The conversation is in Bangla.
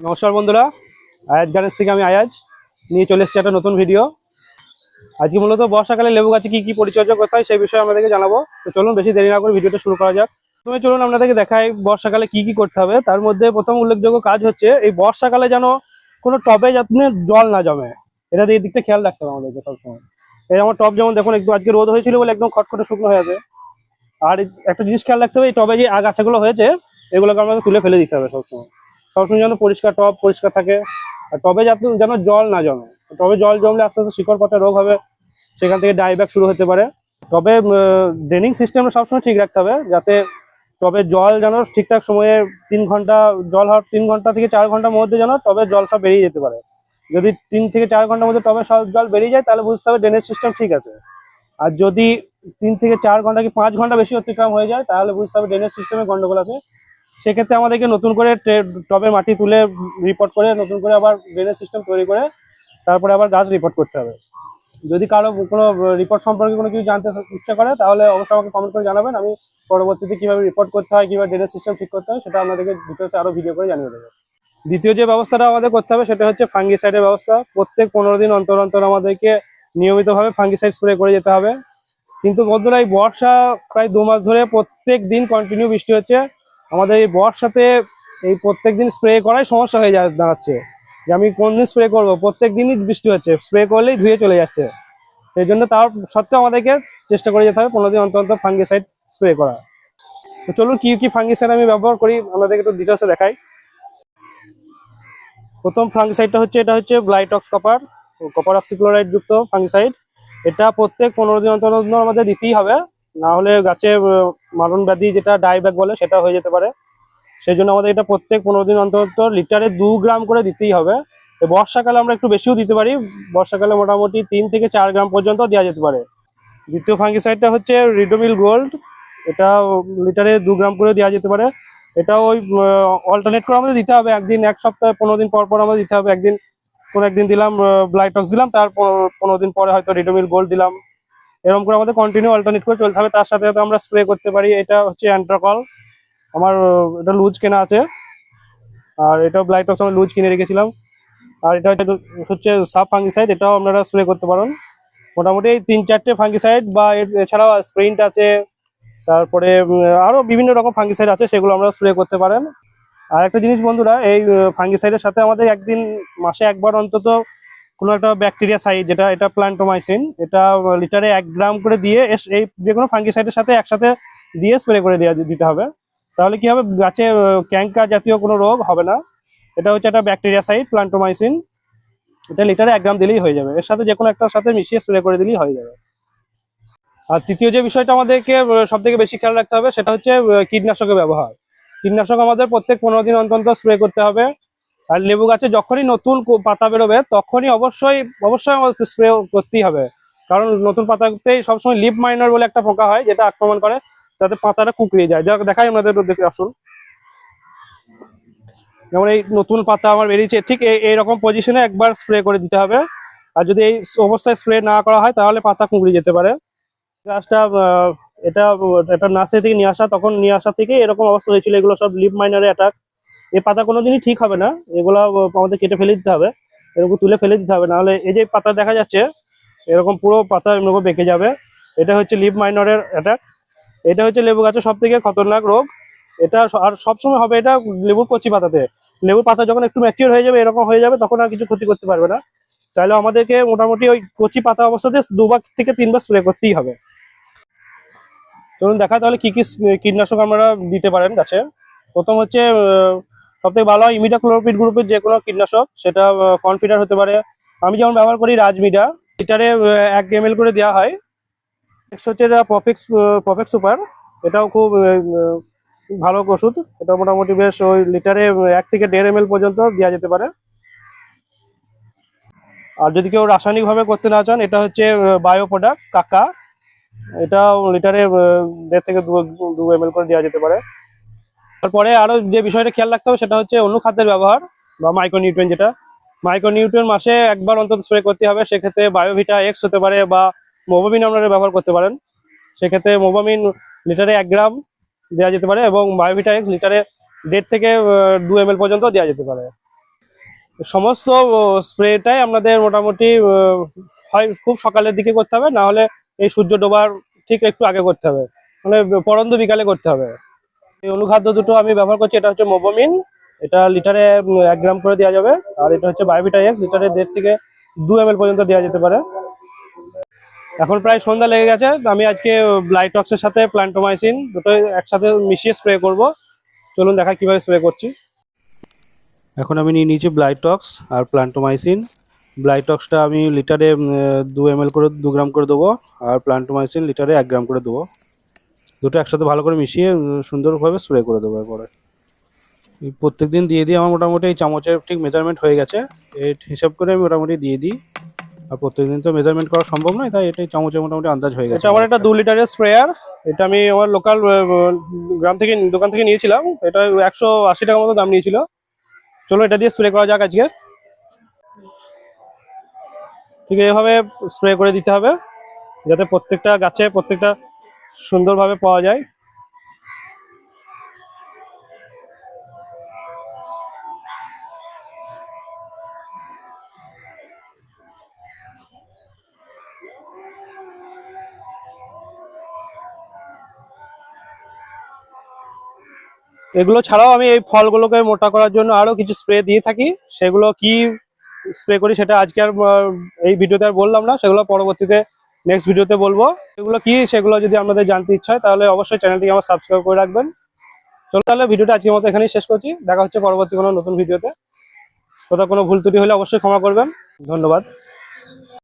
নমস্কার বন্ধুরা, আয়াজ গার্ডেন্স থেকে আমি আয়াজ। নিয়ে চলে এসেছি একটা নতুন ভিডিও আজকে মূলত বর্ষাকালে লেবু গাছে কি কি পরিচর্যা করতে হয় সেই বিষয়ে আপনাদেরকে জানাব। তো চলুন বেশি দেরি না করে ভিডিওটা শুরু করা যাক। প্রথমে চলুন আপনাদেরকে দেখাই বর্ষাকালে কি কি করতে হবে। তার মধ্যে প্রথম উল্লেখযোগ্য কাজ হচ্ছে, এই বর্ষাকালে যেন কোনো টবে যাতে জল না জমে। এটা এই দিকটা খেয়াল রাখতে হবে আমাদেরকে সবসময়। এই আমার টব যেমন দেখুন, একটু আজকে রোদ হয়েছিল বলে একদম খটখটে শুকনো হয়ে আছে। আর একটা জিনিস খেয়াল রাখতে হবে, এই টবে যে আগাছাগুলো হয়েছে, এগুলোকে আমাকে তুলে ফেলে দিতে হবে সবসময়। সবসময় যেন পরিষ্কার টব পরিষ্কার থাকে। আর টবে যাতে যেন জল না জমে। টবে জল জমলে আস্তে আস্তে শিকড় পাতা রোগ হবে, সেখান থেকে ডাইব্যাক শুরু হতে পারে। তবে ড্রেনিং সিস্টেমটা সবসময় ঠিক রাখতে হবে, যাতে টবে জল যেন ঠিকঠাক সময়ে তিন ঘণ্টা, জল হওয়ার তিন ঘণ্টা থেকে চার ঘণ্টার মধ্যে যেন টবে জল সব বেরিয়ে যেতে পারে। যদি তিন থেকে চার ঘণ্টার মধ্যে টবে সব জল বেরিয়ে যায়, তাহলে বুঝতে হবে ড্রেনেজ সিস্টেম ঠিক আছে। আর যদি তিন থেকে চার ঘণ্টা কি পাঁচ ঘণ্টা বেশি অতিক্রম হয়ে যায়, তাহলে বুঝতে হবে ড্রেনেজ সিস্টেমে গন্ডগোল আছে। সেক্ষেত্রে আমাদেরকে নতুন করে টবে মাটি তুলে রিপোর্ট করে, নতুন করে আবার ড্রেনেজ সিস্টেম তৈরি করে, তারপরে আবার গাছ রিপোর্ট করতে হবে। যদি কারও কোনো রিপোর্ট সম্পর্কে কোনো কিছু জানতে ইচ্ছা করে, তাহলে অবশ্যই আমাকে কমেন্ট করে জানাবেন। আমি পরবর্তীতে কীভাবে রিপোর্ট করতে হয়, কীভাবে ড্রেনেজ সিস্টেম ঠিক করতে হয়, সেটা আপনাদেরকে ডিটেলসে আরও ভিডিও করে জানিয়ে দেবো। দ্বিতীয় যে ব্যবস্থাটা আমাদের করতে হবে, সেটা হচ্ছে ফাঙ্গিসাইডের ব্যবস্থা। প্রত্যেক পনেরো দিন অন্তর অন্তর আমাদেরকে নিয়মিতভাবে ফাঙ্গিসাইড স্প্রে করে যেতে হবে। কিন্তু বন্ধুরা, এই বর্ষা প্রায় দু মাস ধরে প্রত্যেক দিন কন্টিনিউ বৃষ্টি হচ্ছে। আমাদের এই বর্ষাতে এই প্রত্যেক দিন স্প্রে করাই সমস্যা হয়ে দাঁড়াচ্ছে। যে আমি কোন দিন স্প্রে করব? প্রত্যেক দিনই বৃষ্টি হচ্ছে। স্প্রে করলেই ধুয়ে চলে যাচ্ছে। সেই জন্য তার সত্ত্বেও আমাদেরকে চেষ্টা করে যেতে হবে পনেরো দিন অন্তর অন্তর ফাঙ্গিসাইড স্প্রে করা। তো চলুন কি কি ফাঙ্গিসাইড আমি ব্যবহার করি, আপনাদেরকে একটু ডিটেলসে দেখাই। প্রথম ফাঙ্গিসাইডটা হচ্ছে, এটা হচ্ছে ব্লাইটক্স কপার কপার অক্সিক্লোরাইড যুক্ত ফাঙ্গিসাইড এটা প্রত্যেক পনেরো দিন অন্তর অন্তর আমাদের দিতেই হবে। না হলে গাছে মারণ ব্যাধি যেটা ডাইব্যাক বলে সেটা হয়ে যেতে পারে। সেই জন্য আমাদের এটা প্রত্যেক পনেরো দিন অন্তর লিটারে দু গ্রাম করে দিতেই হবে। বর্ষাকালে আমরা একটু বেশিও দিতে পারি। বর্ষাকালে মোটামুটি তিন থেকে চার গ্রাম পর্যন্ত দেওয়া যেতে পারে। দ্বিতীয় ফাঙ্গিসাইডটা হচ্ছে রিডোমিল গোল্ড এটা লিটারে দু গ্রাম করে দেওয়া যেতে পারে। এটা ওই অল্টারনেট করে আমাদের দিতে হবে। একদিন, এক সপ্তাহে পনেরো দিন পর পর আমাদের দিতে হবে। একদিন, কোনো একদিন দিলাম ব্লাইটক্স দিলাম, তার পনেরো দিন পরে হয়তো রিডোমিল গোল্ড দিলাম। এরকম করে আমাদের কন্টিনিউ অল্টারনেট করে চলতে হবে। তার সাথে সাথে আমরা স্প্রে করতে পারি। এটা হচ্ছে অ্যান্ট্রাকল আমার এটা লুজ কেনা আছে। আর এটা ব্লাইটক্স আমি লুজ কিনে রেখেছিলাম। আর এটা হচ্ছে হচ্ছে সাব ফাঙ্গিসাইড এটাও আপনারা স্প্রে করতে পারেন। মোটামুটি এই তিন চারটে ফাঙ্গিসাইড বা এর এছাড়াও স্প্রিন্ট আছে। তারপরে উম, আরও বিভিন্ন রকম ফাঙ্গিসাইড আছে সেগুলো আমরা স্প্রে করতে পারেন। আর একটা জিনিস বন্ধুরা এই ফাঙ্গিসাইডের সাথে আমাদের একদিন মাসে একবার অন্তত কোনো একটা ব্যাকটেরিয়া সাইড যেটা এটা প্ল্যান্টোমাইসিন এটা লিটারে এক গ্রাম করে দিয়ে এই যে কোনো ফাঙ্গিসাইডের সাথে একসাথে দিয়ে স্প্রে করে দেওয়া দিতে হবে। তাহলে কি হবে? গাছে ক্যাঙ্কার জাতীয় কোনো রোগ হবে না। এটা হচ্ছে একটা ব্যাকটেরিয়া সাইড প্ল্যান্টোমাইসিন এটা লিটারে এক গ্রাম দিলেই হয়ে যাবে। এর সাথে যে কোনো একটার সাথে মিশিয়ে স্প্রে করে দিলেই হয়ে যাবে। আর তৃতীয় যে বিষয়টা আমাদেরকে সব থেকে বেশি খেয়াল রাখতে হবে, সেটা হচ্ছে কীটনাশকের ব্যবহার। কীটনাশক আমাদের প্রত্যেক পনেরো দিন অন্তর স্প্রে করতে হবে। আর লেবু গাছে যখনই নতুন পাতা বেরোবে, তখনই অবশ্যই অবশ্যই স্প্রে করতেই হবে। কারণ নতুন পাতাতেই সবসময় লিপ মাইনার বলে একটা পোকা হয়, যেটা আক্রমণ করে, যাতে পাতাটা কুকড়িয়ে যায়। যা দেখাই আমাদের দেখে আসুন। যেমন এই নতুন পাতা আমার বেরিয়েছে, ঠিক এই এইরকম পজিশনে একবার স্প্রে করে দিতে হবে। আর যদি এই অবস্থায় স্প্রে না করা হয়, তাহলে পাতা কুঁকড়ে যেতে পারে। গাছটা এটা এটা নার্সারি থেকে নিয়ে আসা, তখন নিয়ে আসা থেকে এরকম অবস্থা হয়েছিল। এগুলো সব লিপ মাইনারে অ্যাটাক এই পাতা কোনোদিনই ঠিক হবে না। এগুলো আমাদের কেটে ফেলে দিতে হবে। এরকম তুলে ফেলে দিতে হবে। নাহলে এই যে পাতা দেখা যাচ্ছে, এরকম পুরো পাতা এরকম বেঁকে যাবে। এটা হচ্ছে লিপ মাইনরের অ্যাটাক এটা হচ্ছে লেবু গাছের সব থেকে খতরনাক রোগ। এটা আর সবসময় হবে এটা লেবুর কচি পাতাতে। লেবুর পাতা যখন একটু ম্যাচিওর হয়ে যাবে, এরকম হয়ে যাবে, তখন আর কিছু ক্ষতি করতে পারবে না। তাহলে আমাদেরকে মোটামুটি ওই কচি পাতা অবস্থাতে দুবার থেকে তিনবার স্প্রে করতেই হবে। চলুন দেখা, তাহলে কি কি কীটনাশক আমরা দিতে পারেন গাছে? প্রথম হচ্ছে সব থেকে ভালো হয় ইমিডাক্লোরোপিড গ্রুপের যে কোনো কীটনাশক, সেটা কনফিডার হতে পারে। আমি যেমন ব্যবহার করি রাজমিডা লিটারে এক এম করে দেওয়া হয়। নেক্সট হচ্ছে এটা প্রফেক্স প্রফেক্ট সুপার এটাও খুব ভালো ওষুধ। এটা মোটামুটি বেশ ওই লিটারে এক থেকে দেড় এম পর্যন্ত দেওয়া যেতে পারে। আর যদি কেউ রাসায়নিকভাবে করতে না চান, এটা হচ্ছে বায়ো প্রোডাক্ট কাকা এটা লিটারে দেড় থেকে দু এম করে দেওয়া যেতে পারে। তারপরে আরও যে বিষয়টা খেয়াল রাখতে হবে সেটা হচ্ছে অনুখাদ্যের ব্যবহার বা মাইক্রোনিউট্রিয়েন্ট যেটা। মাইক্রোনিউট্রিয়েন্ট মাসে একবার অন্তত স্প্রে করতে হবে, সেক্ষেত্রে বায়োভিটা এক্স হতে পারে বা মোবামিন আপনারা ব্যবহার করতে পারেন। সেক্ষেত্রে মোবামিন লিটারে এক গ্রাম দেওয়া যেতে পারে এবং বায়োভিটা এক্স লিটারে দেড় থেকে দু এম পর্যন্ত দেওয়া যেতে পারে। সমস্ত স্প্রেটাই আপনাদের মোটামুটি হয় খুব সকালের দিকে করতে হবে, না হলে এই সূর্য ডোবার ঠিক একটু আগে করতে হবে। মানে পরন্ত বিকালে করতে হবে। এই অনুখাদ্য দুটো আমি ব্যবহার করছি, এটা হচ্ছে মোবোমিন, এটা লিটারে এক গ্রাম করে দেওয়া যাবে, আর এটা হচ্ছে বায়োভিটা এক্স, লিটারে দেড় থেকে দু এম পর্যন্ত দেওয়া যেতে পারে। এখন প্রায় সন্ধ্যা লেগে গেছে আমি আজকে ব্লাইটক্সের সাথে প্ল্যান্টোমাইসিন দুটো একসাথে মিশিয়ে স্প্রে করব। চলুন দেখা কীভাবে স্প্রে করছি। এখন আমি নিয়ে নিয়েছি ব্লাইটক্স আর প্ল্যান্টোমাইসিন ব্লাইটক্সটা আমি লিটারে দু এম করে, দু গ্রাম করে দেবো, আর প্ল্যান্টোমাইসিন লিটারে এক গ্রাম করে দেবো। দুটো একসাথে ভালো করে মিশিয়ে সুন্দরভাবে স্প্রে করে দেবো এরপরে। প্রত্যেক দিন দিয়ে দিই আমার মোটামুটি এই চামচের ঠিক মেজারমেন্ট হয়ে গেছে। এই হিসাব করে আমি মোটামুটি দিয়ে দিই। আর প্রত্যেকদিন তো মেজারমেন্ট করা সম্ভব নয়, তাই এটাই চামচের মোটামুটি আন্দাজ হয়ে গেছে। আমার একটা দু লিটারের স্প্রেয়ার এটা আমি আমার লোকাল গ্রাম থেকে, দোকান থেকে নিয়েছিলাম। এটা একশো আশি টাকার মতো দাম নিয়েছিল। চলো এটা দিয়ে স্প্রে করা যাক আজকে। ঠিক এভাবে স্প্রে করে দিতে হবে। যাতে প্রত্যেকটা গাছে প্রত্যেকটা সুন্দরভাবে পাওয়া যায়। এগুলো ছাড়াও আমি এই ফলগুলোকে মোটা করার জন্য আরও কিছু স্প্রে দিয়ে থাকি। সেগুলো কি স্প্রে করি সেটা আজকে আর এই ভিডিওতে আর বললাম না। সেগুলো পরবর্তীতে নেক্সট ভিডিওতে বলব। সেগুলো কি, সেগুলো যদি আপনাদের জানতে ইচ্ছা হয়, তাহলে অবশ্যই চ্যানেলটিকে আমার সাবস্ক্রাইব করে রাখবেন। চলো তাহলে ভিডিওটা আজকের মতো এখানেই শেষ করছি। দেখা হচ্ছে পরবর্তী কোনো নতুন ভিডিওতে কোথাও কোনো ভুল ত্রুটি হলে অবশ্যই ক্ষমা করবেন। ধন্যবাদ।